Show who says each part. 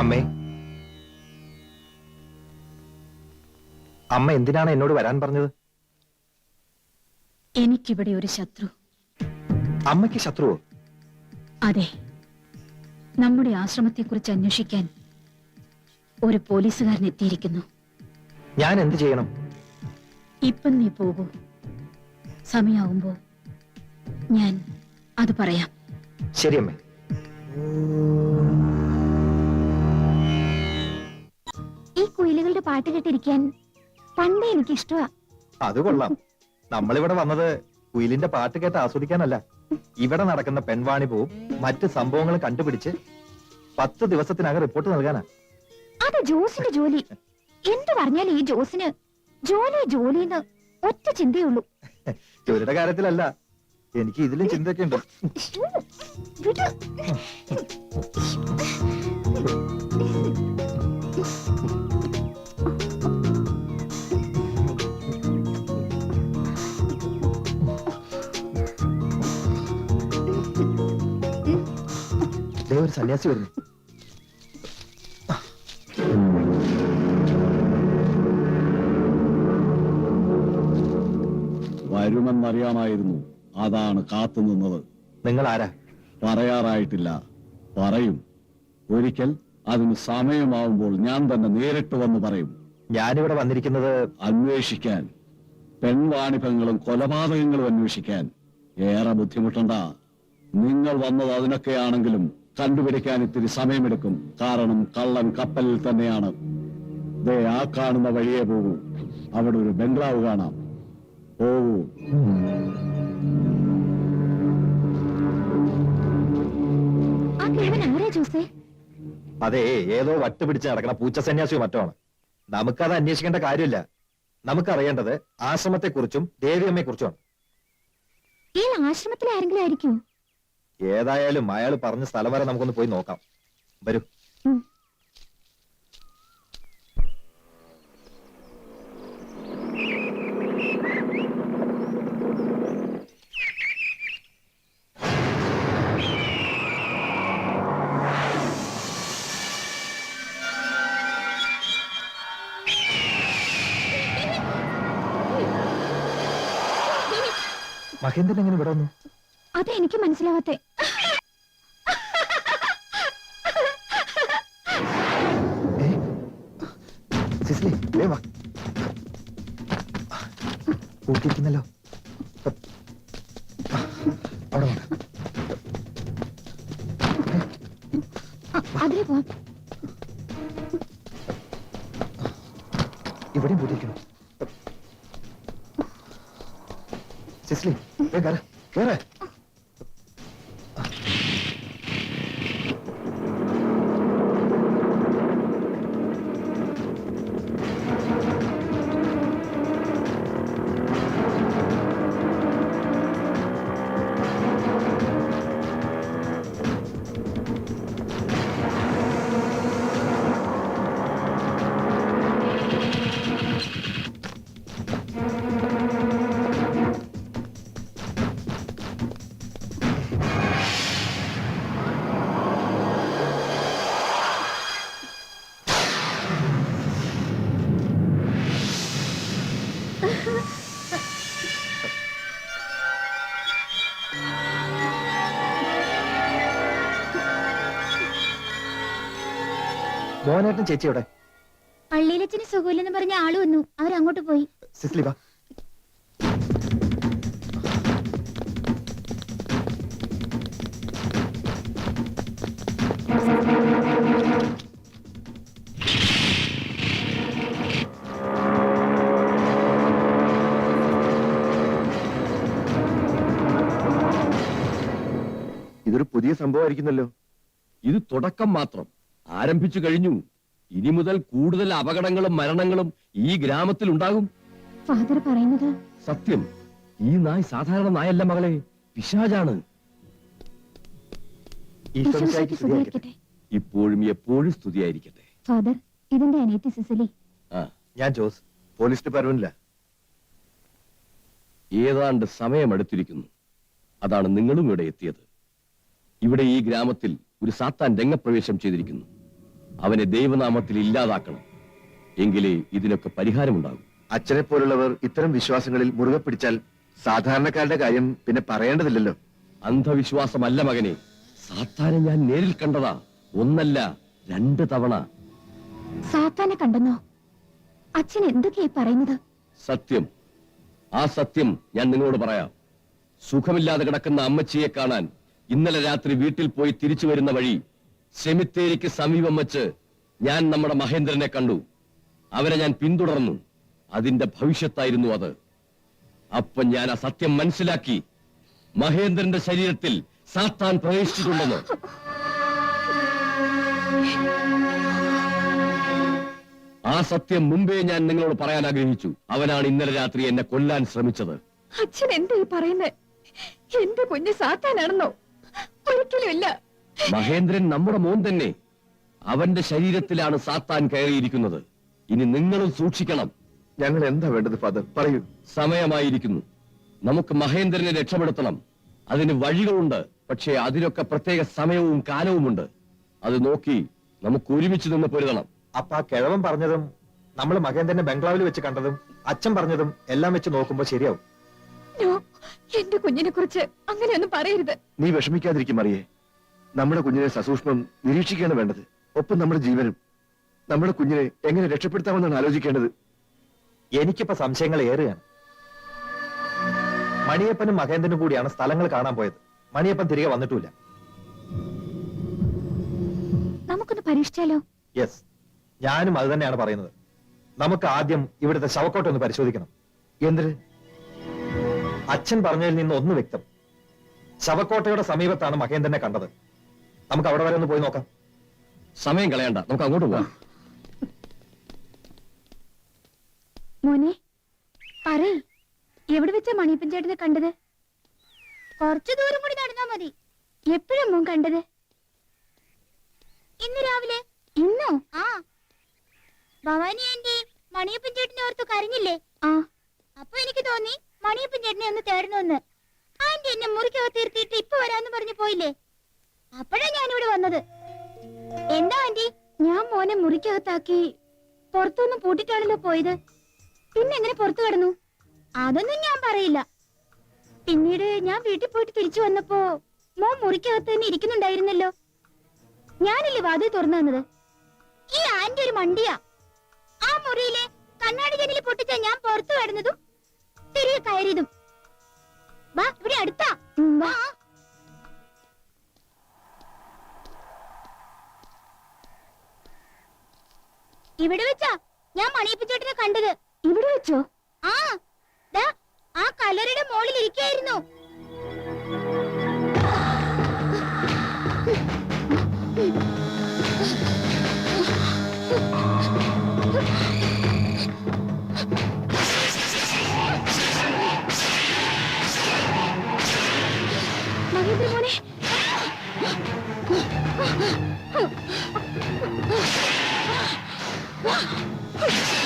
Speaker 1: അമ്മേ. അമ്മ എന്തിനാണ് എന്നോട് വരാൻ പറഞ്ഞത്?
Speaker 2: എനിക്കിവിടെ ഒരു ശത്രു.
Speaker 1: അമ്മയ്ക്ക് ശത്രുവോ?
Speaker 2: അതെ. നമ്മുടെ ആശ്രമത്തെക്കുറിച്ച് അന്വേഷിക്കാൻ ഒരു പോലീസുകാരൻ എത്തിയിരിക്കുന്നു.
Speaker 1: ഞാൻ എന്ത് ചെയ്യണം?
Speaker 2: ഇപ്പം നീ പോകൂ. സമയാവുമ്പോ ഞാൻ അത് പറയാം.
Speaker 1: ശരി അമ്മേ
Speaker 3: ഈ കുയിലുകളുടെ പാട്ട് കേട്ടിരിക്കാൻ പണ്ടേ എനിക്ക് ഇഷ്ടമാ
Speaker 1: അത് കൊള്ളാം. നമ്മളിവിടെ വന്നത് കുയിലിന്റെ പാട്ട് കേട്ട് ആസ്വദിക്കാനല്ല. ഇവിടെ നടക്കുന്ന പെൺവാണിഭവും മറ്റ് സംഭവങ്ങളും കണ്ടുപിടിച്ച് പത്ത് ദിവസത്തിനകം റിപ്പോർട്ട് നൽകാനാ.
Speaker 3: അത് ജോസിന്റെ ജോലി. എന്ത് പറഞ്ഞാലും ഈ ജോസിന് ജോലി ജോലിന്ന് ഒറ്റ ചിന്തയുള്ളൂ
Speaker 1: ജോലിയുടെ കാര്യത്തിലല്ല. എനിക്ക് ഇതിലും ചിന്തയൊക്കെ ഉണ്ട്.
Speaker 3: വിട്.
Speaker 1: ദേ ഒരു സന്യാസി വരുന്നു.
Speaker 4: വരുമെന്നറിയാമായിരുന്നു. അതാണ് കാത്തു നിന്നത്.
Speaker 1: നിങ്ങൾ ആരാ
Speaker 4: പറയാറായിട്ടില്ല. പറയും. ഒരിക്കൽ അതിന് സമയമാവുമ്പോൾ ഞാൻ തന്നെ നേരിട്ട് വന്ന് പറയും.
Speaker 1: ഞാനിവിടെ വന്നിരിക്കുന്നത്
Speaker 4: അന്വേഷിക്കാൻ. പെൺവാണിഭങ്ങളും കൊലപാതകങ്ങളും അന്വേഷിക്കാൻ. ഏറെ ബുദ്ധിമുട്ടണ്ട. നിങ്ങൾ വന്നത് അതിനൊക്കെയാണെങ്കിലും കണ്ടുപിടിക്കാൻ ഇത്തിരി സമയമെടുക്കും. കാരണം കള്ളൻ കപ്പലിൽ തന്നെയാണ്. ദേ ആ കാണുന്ന വഴിയെ പോകൂ. അവിടെ ഒരു ബംഗ്ലാവ് കാണാം. പോകൂ.
Speaker 1: അതെ ഏതോ വട്ട് പിടിച്ച് നടക്കണ പൂച്ച സന്യാസി മറ്റോ ആണ് നമുക്കത് അന്വേഷിക്കേണ്ട കാര്യമില്ല. നമുക്കറിയേണ്ടത് ആശ്രമത്തെക്കുറിച്ചും ദേവിയമ്മയെ കുറിച്ചുമാണ്
Speaker 3: ഈ ആശ്രമത്തിൽ ആരെങ്കിലും ആയിരിക്കും
Speaker 1: ഏതായാലും അയാൾ പറഞ്ഞ സ്ഥലം വരെ നമുക്കൊന്ന് പോയി നോക്കാം. വരൂ. മഹേന്ദ്രൻ എങ്ങനെ ഇവിടെ വന്നു?
Speaker 3: അത് എനിക്ക് മനസ്സിലാവാത്തെ.
Speaker 1: സിസിലി വേഗം വാ കൂട്ടിയിരിക്കുന്നല്ലോ അവിടെ വേണ്ട
Speaker 3: അതിലെ പോവാം.
Speaker 1: ഇവിടെയും പൂട്ടിയിരിക്കണം കേറ കേറ കയറ്, കയറ്. മോഹനേട്ടൻ ചേച്ചി എവിടെ?
Speaker 3: പള്ളിയിലച്ഛന് സുഖമില്ലെന്ന് പറഞ്ഞ ആൾ വന്നു. അവരങ്ങോട്ട് പോയി.
Speaker 1: സിസ്ലി വാ. ഇതൊരു പുതിയ സംഭവമായിരിക്കുന്നല്ലോ.
Speaker 5: ഇത് തുടക്കം മാത്രം. ആരംഭിച്ചു കഴിഞ്ഞു. ഇനി മുതൽ കൂടുതൽ അപകടങ്ങളും മരണങ്ങളും ഈ ഗ്രാമത്തിൽ ഉണ്ടാകും.
Speaker 3: ഫാദർ പറയുന്നത്?
Speaker 5: സത്യം. ഈ നായ് സാധാരണ നായല്ല മകളെ.
Speaker 1: സ്തുതിയായിരിക്കട്ടെ.
Speaker 5: ഇപ്പോഴും എപ്പോഴും സ്തുതിയായിരിക്കട്ടെ.
Speaker 3: ഫാദർ ഇതിന്റെ അനിയത്തി സിസിലി.
Speaker 5: ആ.
Speaker 1: ഞാൻ ജോസ്. പോലീസ് ഡിപ്പാർട്ട്മെന്റില.
Speaker 5: ഏതാണ്ട് സമയമെടുത്തിരിക്കുന്നു. അതാണ് നിങ്ങളും ഇവിടെ എത്തിയത്. ഇവിടെ ഈ ഗ്രാമത്തിൽ ഒരു സാത്താൻ രംഗപ്രവേശം ചെയ്തിരിക്കുന്നു. അവനെ ദൈവനാമത്തിൽ ഇല്ലാതാക്കണം. എങ്കിലേ ഇതിനൊക്കെ പരിഹാരമുണ്ടാകും.
Speaker 1: അച്ഛനെ പോലുള്ളവർ ഇത്തരം വിശ്വാസങ്ങളിൽ മുറുകെ പിടിച്ചാൽ സാധാരണക്കാരുടെ കാര്യം പിന്നെ പറയേണ്ടതില്ലല്ലോ.
Speaker 5: അന്ധവിശ്വാസമല്ല മകനെ. സാത്താനെ ഞാൻ നേരിൽ കണ്ടതാ. ഒന്നല്ല രണ്ട് തവണ.
Speaker 3: സാത്താനെ കണ്ടെന്നോ? അച്ഛൻ എന്തൊക്കെയായി പറയുന്നത്?
Speaker 5: സത്യം. ആ സത്യം ഞാൻ നിങ്ങളോട് പറയാം. സുഖമില്ലാതെ കിടക്കുന്ന അമ്മച്ചിയെ കാണാൻ ഇന്നലെ രാത്രി വീട്ടിൽ പോയി തിരിച്ചു വരുന്ന വഴി സെമിത്തേരിക്ക് സമീപം വച്ച് ഞാൻ നമ്മുടെ മഹേന്ദ്രനെ കണ്ടു. അവരെ ഞാൻ പിന്തുടർന്നു. അതിന്റെ ഭവിഷ്യത്തായിരുന്നു അത്. അപ്പൊ ഞാൻ ആ സത്യം മനസ്സിലാക്കി മഹേന്ദ്രന്റെ ശരീരത്തിൽ സാത്താൻ പ്രവേശിച്ചിട്ടുണ്ടെന്ന്. ആ സത്യം മുമ്പേ ഞാൻ നിങ്ങളോട് പറയാൻ ആഗ്രഹിച്ചു. അവനാണ് ഇന്നലെ രാത്രി എന്നെ കൊല്ലാൻ ശ്രമിച്ചത്.
Speaker 3: അച്ഛൻ എന്താ ഈ പറയുന്നത് എന്റെ കുഞ്ഞ് സാത്താനാണെന്നോ? ഒരിക്കലും ഇല്ല
Speaker 5: മഹേന്ദ്രൻ നമ്മുടെ മോൻ തന്നെ. അവന്റെ ശരീരത്തിലാണ് സാത്താൻ കയറിയിരിക്കുന്നത്. ഇനി നിങ്ങളും സൂക്ഷിക്കണം.
Speaker 1: ഞങ്ങൾ എന്താ വേണ്ടത് ഫാദർ? പറയൂ.
Speaker 5: സമയമായിരിക്കുന്നു. നമുക്ക് മഹേന്ദ്രനെ രക്ഷപ്പെടുത്തണം. അതിന് വഴികളുണ്ട്. പക്ഷേ അതിനൊക്കെ പ്രത്യേക സമയവും കാലവുമുണ്ട്. അത് നോക്കി നമുക്ക് ഒരുമിച്ച് നിന്ന് പൊരുതണം.
Speaker 1: അപ്പൊ ആ കിഴവൻ പറഞ്ഞതും നമ്മൾ മഹേന്ദ്രനെ ബംഗ്ലാവിൽ വെച്ച് കണ്ടതും അച്ഛൻ പറഞ്ഞതും എല്ലാം വെച്ച് നോക്കുമ്പോ ശരിയാവും.
Speaker 3: നോ, എന്റെ കുഞ്ഞിനെ കുറിച്ച് അങ്ങനെയൊന്നും പറയരുത്.
Speaker 1: നീ വിഷമിക്കാതിരിക്കും മറിയേ. നമ്മുടെ കുഞ്ഞിനെ സസൂക്ഷ്മം നിരീക്ഷിക്കുകയാണ് വേണ്ടത്. ഒപ്പം നമ്മുടെ ജീവനും. നമ്മുടെ കുഞ്ഞിനെ എങ്ങനെ രക്ഷപ്പെടുത്താമെന്നാണ് ആലോചിക്കേണ്ടത്. എനിക്കിപ്പോ സംശയങ്ങൾ ഏറെയാണ്. മണിയപ്പനും മഹേന്ദ്രനും കൂടിയാണ് സ്ഥലങ്ങൾ കാണാൻ പോയത്. മണിയപ്പൻ തിരികെ വന്നിട്ടില്ല
Speaker 3: നമുക്കൊന്ന് പരീക്ഷിച്ചാലോ?
Speaker 1: യെസ് ഞാനും അത് തന്നെയാണ് പറയുന്നത്. നമുക്ക് ആദ്യം ഇവിടുത്തെ ശവക്കോട്ട ഒന്ന് പരിശോധിക്കണം. എന്തിന് അച്ഛൻ പറഞ്ഞതിൽ നിന്ന് ഒന്ന് വ്യക്തം. ശവക്കോട്ടയുടെ സമീപത്താണ് മഹേന്ദ്രനെ കണ്ടത്. നമുക്ക് അവിടെ വരെ ഒന്ന് പോയി നോക്കാം.
Speaker 5: സമയം കളയണ്ട. നമുക്ക് അങ്ങോട്ട് പോവാം.
Speaker 3: മോനെ പറയ്. എവിടെ വെച്ച മണിയപ്പൻ ചേട്ടനെ കണ്ടത്? കുറച്ചു ദൂരം കൂടി നടന്നാ മതി. എപ്പോഴും കണ്ടത്? ഇന്ന് രാവിലെ. ഇന്നോ? ആ. ഭവാനി ആന്റി മണിയപ്പൻ ചേട്ടനെ ഓർത്തു കരഞ്ഞില്ലേ? ആ. അപ്പൊ എനിക്ക് തോന്നി മണിയപ്പൻ ചേട്ടനെ ഒന്ന് തേടണമെന്ന് ആന്റി എന്നെ മുറിക്കകത്ത് തീർത്തിട്ട് ഇപ്പൊ വരാന്ന് പറഞ്ഞു പോയില്ലേ? അപ്പോഴാ ഇവിടെ വന്നത്. എന്താ ആന്റി? ഞാൻ മോനെ മുറിക്കകത്താക്കി പുറത്തൊന്നും പൂട്ടിട്ടാണല്ലോ പോയത്. പിന്നെ എങ്ങനെ പുറത്തു കടന്നു? അതൊന്നും ഞാൻ പറയില്ല. പിന്നീട് ഞാൻ വീട്ടിൽ പോയിട്ട് തിരിച്ചു വന്നപ്പോ മോൻ മുറിക്കകത്ത് തന്നെ ഇരിക്കുന്നുണ്ടായിരുന്നല്ലോ. ഞാനല്ലേ വാതിൽ തുറന്നു തന്നത്? ഈ ആന്റി ഒരു മണ്ടിയാ. ആ മുറിയിലെ കണ്ണാടി ജനലിൽ പൊട്ടിച്ച ഞാൻ പുറത്തു കടന്നതും തിരികെ കയറിയതും. വാ ഇവിടെ അടുത്താ. വാ. ഇവിടെ വെച്ചാ? ഞാൻ മണിയപ്പിച്ചേട്ടനെ കണ്ടത്. ഇവിടെ വെച്ചോ? ആ ദാ ആ കലറിയുടെ മോളിൽ ഇരിക്കായിരുന്നു. മഹേന്ദ്ര വിട്.